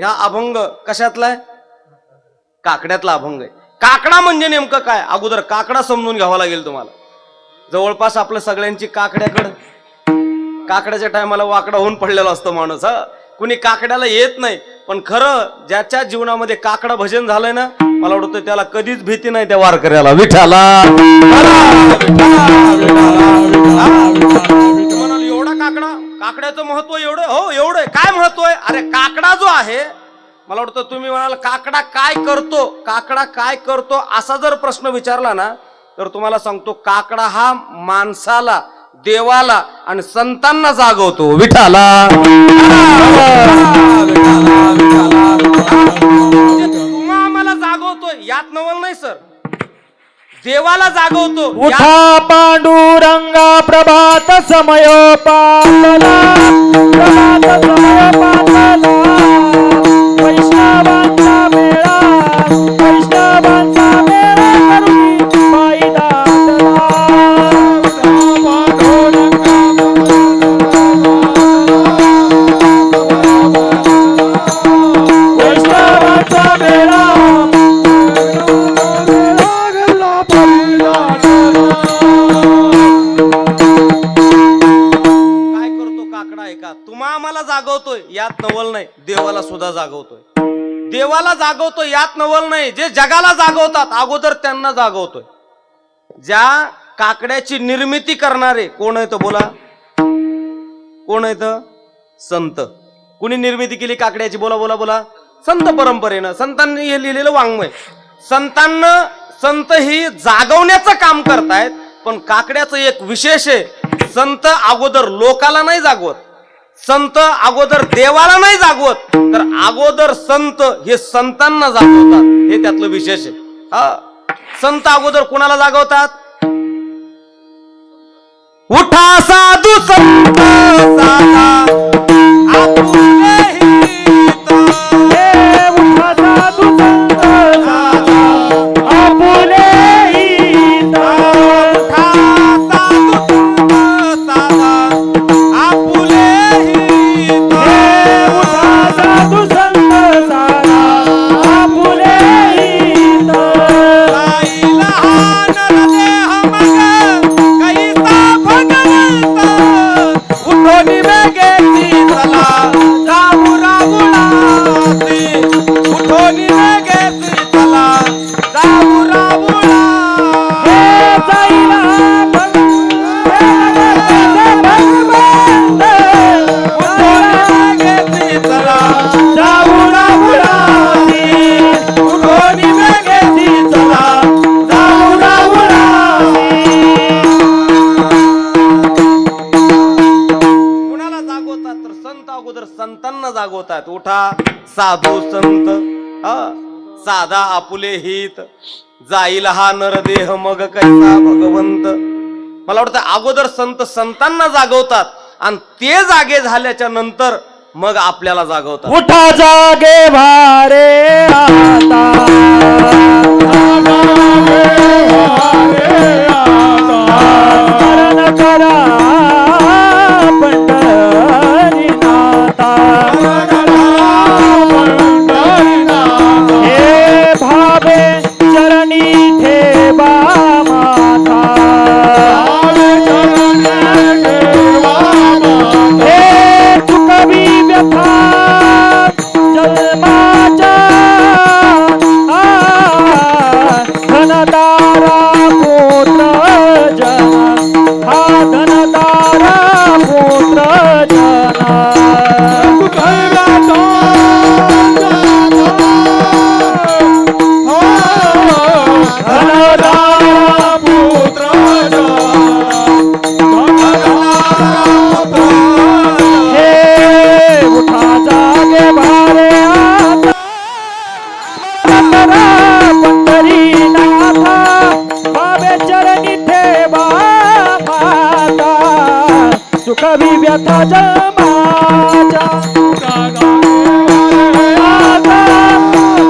ह्या अभंग कशातला आहे? काकड्यातला अभंग आहे. काकडा म्हणजे नेमकं काय? अगोदर काकडा समजून घ्यावा लागेल तुम्हाला. जवळपास आपल्या सगळ्यांची काकड्याकडं काकड्याच्या टायमाला वाकडा होऊन पडलेला असतो माणूस हा. कुणी काकड्याला येत नाही पण खरं ज्याच्या जीवनामध्ये काकडा भजन झालंय ना मला वाटतं त्याला कधीच भीती नाही त्या वारकऱ्याला. विठाला काकड्याचं महत्त्व एवढं? हो एवढं आहे. काय महत्त्व आहे? अरे काकडा जो आहे मला वाटतं तुम्ही म्हणाल काकडा काय करतो? काकडा काय करतो? असा जर प्रश्न विचारला ना तर तुम्हाला सांगतो काकडा हा माणसाला देवाला आणि संतांना जागवतो. विठाला. म्हणजे तुम्हा आम्हाला जागवतो यात नवल नाही सर. देवाला जागवतो. उठा पांडुरंगा प्रभात समयो पातला प्रभात समयो पातला जागवतोय यात नवल नाही देवाला सुद्धा जागवतोय. देवाला जागवतोय यात नवल नाही जे जगाला जागवतात अगोदर त्यांना जागवतोय. ज्या काकड्याची निर्मिती करणारे कोण आहेत हो बोला? कोण आहेत हो? संत. कुणी निर्मिती केली काकड्याची? बोला बोला बोला. संत परंपरेनं संतांनी हे लिहिलेलं वाङ्मय. संतांना संत ही जागवण्याचं काम करतायत पण काकड्याचं एक विशेष आहे संत अगोदर लोकाला नाही जागवत. संत अगोदर देवाला नाही जागवत तर अगोदर संत हे संतांना जागवतात. हे त्यातलं विशेष आहे. हा. संत अगोदर कुणाला जागवतात? उठा साधू संत साधा साधू संत हा? साधा आपुले हित. जाईल हा नरदेह मग कैसा भगवंत? मला वाटतं अगोदर संत संतांना जागवतात आणि ते जागे झाल्याच्यानंतर मग आपल्याला जागवतात. उठा जागे भारे आता. करा. व्यथा जमाच्या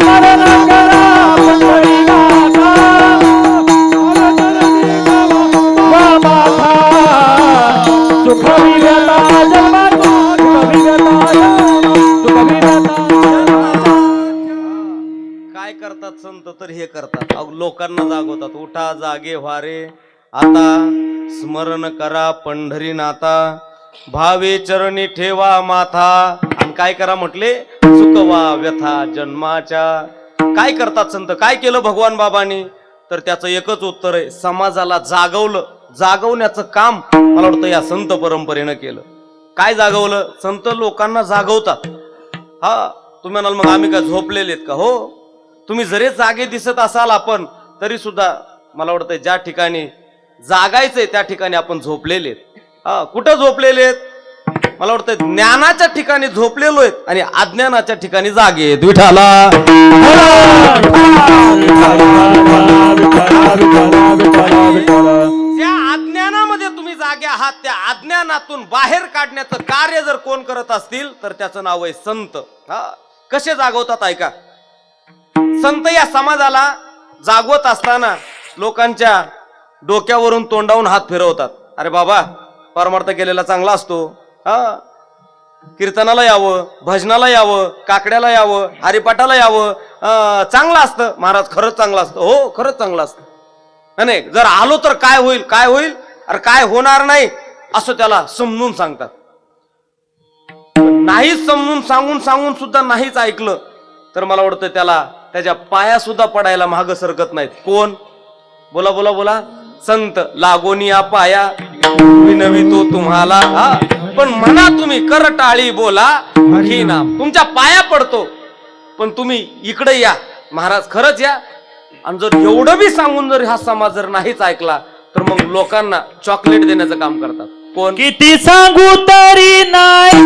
स्मरण करा व्यथा करतात संत तर हे करतात. अहो, लोकांना जागवतात. उठा जागे व्हारे आता स्मरण करा पंढरी नाथा भावे चरणी ठेवा माथा. आणि काय करा म्हटले? चुकवा व्यथा जन्माच्या. काय करतात संत? काय केलं भगवान बाबांनी? तर त्याचं एकच उत्तर आहे समाजाला जागवलं. जागवण्याचं काम मला वाटतं या संत परंपरेनं केलं. काय जागवलं? संत लोकांना जागवतात. हा तुम्ही म्हणाल मग आम्ही काय झोपलेले का? हो. तुम्ही जरी जागे दिसत असाल आपण तरी सुद्धा मला वाटतं ज्या ठिकाणी जागायचंय त्या ठिकाणी आपण झोपलेले आहेत हा कुठं झोपलेले आहेत? मला वाटतं ज्ञानाच्या ठिकाणी झोपलेलो आहेत आणि अज्ञानाच्या ठिकाणी जागे विठाला त्या अज्ञानामध्ये तुम्ही जागे आहात त्या अज्ञानातून बाहेर काढण्याचं कार्य जर कोण करत असतील तर त्याचं नाव आहे संत. हा कसे जागवतात ऐका? संत या समाजाला जागवत असताना लोकांच्या डोक्यावरून तोंडावून हात फिरवतात. अरे बाबा परमार्थ केलेला चांगला असतो. हा? कीर्तनाला यावं भजनाला यावं काकड्याला यावं हरिपाठाला यावं अं, चांगलं असतं. महाराज खरंच चांगलं असतं. हो खरंच चांगलं असतं. नाही, जर आलो तर काय होईल काय होईल? अरे काय होणार नाही असं त्याला समजून सांगतात. नाहीच समजून सांगून सांगून सुद्धा नाहीच ऐकलं तर मला वाटतं त्याला त्याच्या पाया सुद्धा पडायला माग सरकत नाहीत. कोण? बोला बोला बोला. संत लागोनिया पाया. विनवितो तुम्हाला हा. पण म्हणा तुम्ही कर टाळी बोला नाम. तुमच्या पाया पडतो. पण तुम्ही इकडे या. महाराज खरंच या. आणि जर एवढं बी सांगून जर हा समाज जर नाहीच ऐकला तर मग लोकांना चॉकलेट देण्याचं काम करतात. कोण? किती सांगू तरी नाही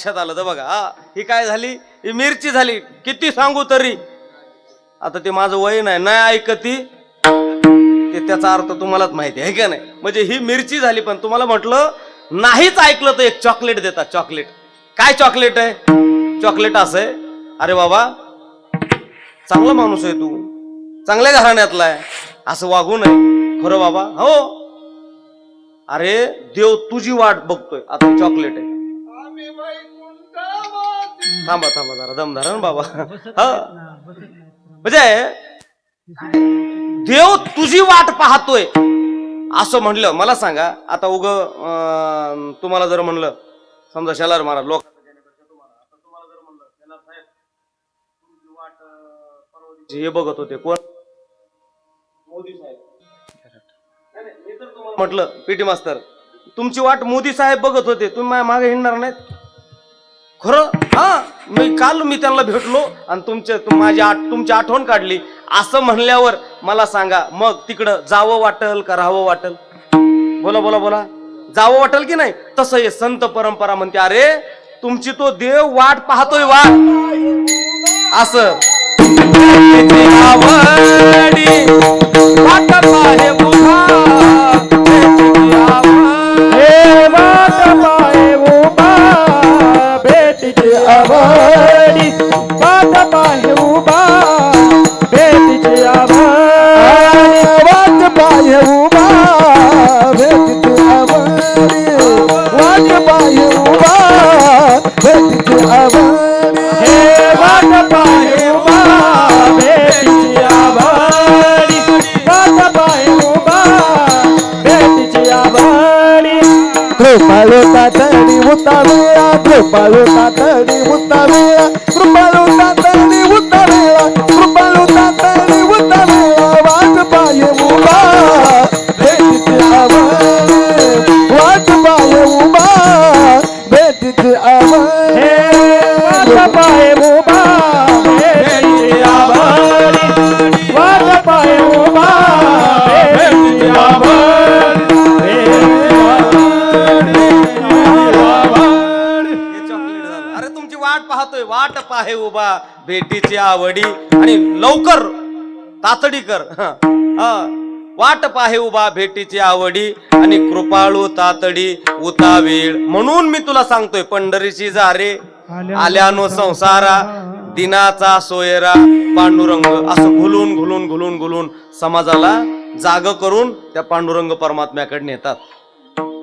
लक्षात आलं तर बघा हा ही काय झाली? ही मिरची झाली. किती सांगू तरी? आता ते माझं वय नाही नाही ऐकती. ते त्याचा अर्थ तुम्हालाच माहिती आहे का नाही? म्हणजे ही मिरची झाली पण तुम्हाला म्हटलं नाहीच ऐकलं तर एक चॉकलेट देतात चॉकलेट. काय चॉकलेट आहे? चॉकलेट असं आहे अरे बाबा चांगला माणूस आहे तू. चांगल्या घराण्यातला आहे. असं वागू नये. खरं बाबा? हो. अरे देव तुझी वाट बघतोय आता चॉकलेट आहे. थांबा थांबा जरा दम धरा ना बाबा. हा. म्हणजे देव तुझी वाट पाहतोय. असं म्हणलं मला सांगा आता उग तुम्हाला जर म्हणलं समजा शेलार महाराज लोक हे बघत होते कोण? मोदी साहेब. नाही, नाही, मी तर तुम्हाला म्हटलं पीटी मास्तर. तुमची वाट मोदी साहेब बघत होते तुम्ही माझ्या मागे हिंडणार नाहीत? खरं? हा? मी काल मी त्यांना भेटलो आणि तुमच्या माझी आठ तुमची आठवण काढली. असं म्हणल्यावर मला सांगा मग तिकडं जावं वाटल का राहावं वाटल? बोला बोला बोला. जावं वाटल की नाही? तसं हे संत परंपरा म्हणते अरे तुमची तो देव वाट पाहतोय वाट. असं. वाट पाहे Compadura. हे. अरे पाहे उभा भेटीची आवडी आणि लवकर तातडी कर. वाट पाहे उभा भेटीची आवडी आणि कृपाळू तातडी उतावेळ म्हणून मी तुला सांगतोय पंढरीची जारे आल्यानो संसारा दिनाचा सोयरा पांडुरंग. असं घुलून घुलून घुलून घुलून समाजाला जाग करून त्या पांडुरंग परमात्म्याकडे नेतात.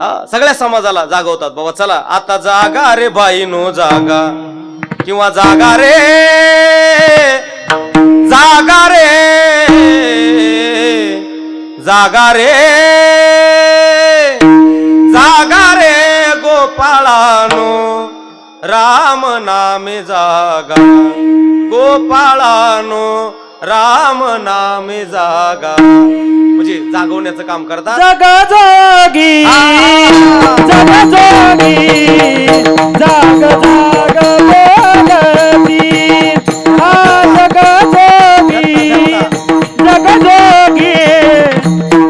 हा, सगळ्या समाजाला जागवतात. बाबा चला आता जागा रे बाई नो जागा. किंवा जागा रे जागा रे जागा रे जागा रे गोपाळानो राम नामे जागा. गोपाळानो राम नामे जागा. म्हणजे जागवण्याचं काम करतात? जग जोगी जग जोगी जाग जाग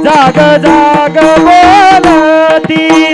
जाग जाग बोलती.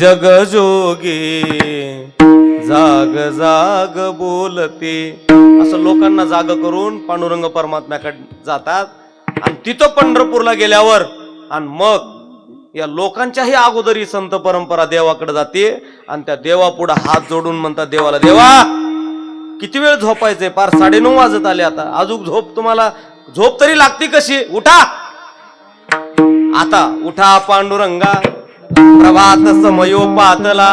जग जोगी. जाग जाग बोलते. असं लोकांना जाग करून पांडुरंग परमात्म्याकडे जातात. आणि तिथं पंढरपूरला गेल्यावर आणि मग या लोकांच्याही अगोदर संत परंपरा देवाकडे जाते. आणि त्या देवापुढे हात जोडून म्हणतात देवाला देवा किती वेळ झोपायचंय? पार साडेनऊ वाजत आले आता. अजून झोप तुम्हाला झोप तरी लागती कशी? उठा. आता उठा पांडुरंगा. प्रभात समयो पातला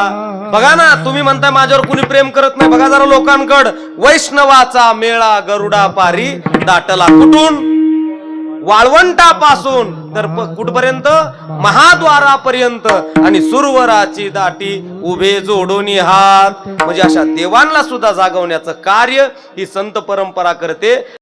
बघा ना तुम्ही म्हणताय माझ्यावर कुणी प्रेम करत नाही. बघा जरा लोकांकड. वैष्णवाचा मेळा गरुडा पारी दाटला कुठून? वाळवंटापासून. तर कुठपर्यंत? महाद्वारापर्यंत. आणि सुरवराची दाटी उभे जोडून हात म्हणजे अशा देवांना सुद्धा जागवण्याचं कार्य ही संत परंपरा करते.